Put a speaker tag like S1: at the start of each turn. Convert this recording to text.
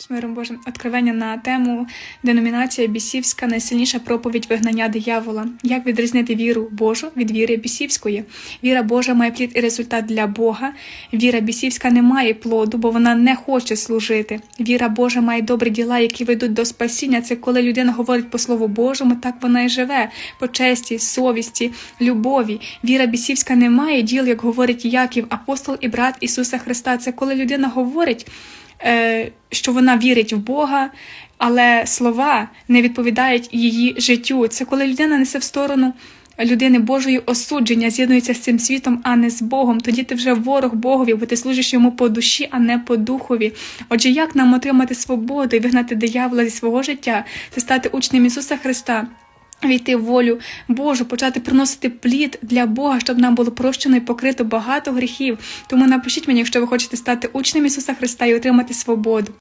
S1: З миром Божим откровення на тему деномінація бісівська найсильніша проповідь вигнання диявола. Як відрізнити віру Божу від віри бісівської? Віра Божа має плід і результат для Бога. Віра бісівська не має плоду, бо вона не хоче служити. Віра Божа має добрі діла, які ведуть до спасіння. Це коли людина говорить по слову Божому, так вона і живе по честі, совісті, любові. Віра бісівська не має діл, як говорить Яків, апостол і брат Ісуса Христа. Це коли людина говорить що вона вірить в Бога, але слова не відповідають її життю. Це коли людина несе в сторону людини Божої осудження, з'єднується з цим світом, а не з Богом. Тоді ти вже ворог Богові, бо ти служиш йому по душі, а не по духові. Отже, як нам отримати свободу і вигнати диявола зі свого життя? Це стати учнем Ісуса Христа. Війти в волю Божу, почати приносити плід для Бога, щоб нам було прощено і покрито багато гріхів. Тому напишіть мені, якщо ви хочете стати учнем Ісуса Христа і отримати свободу.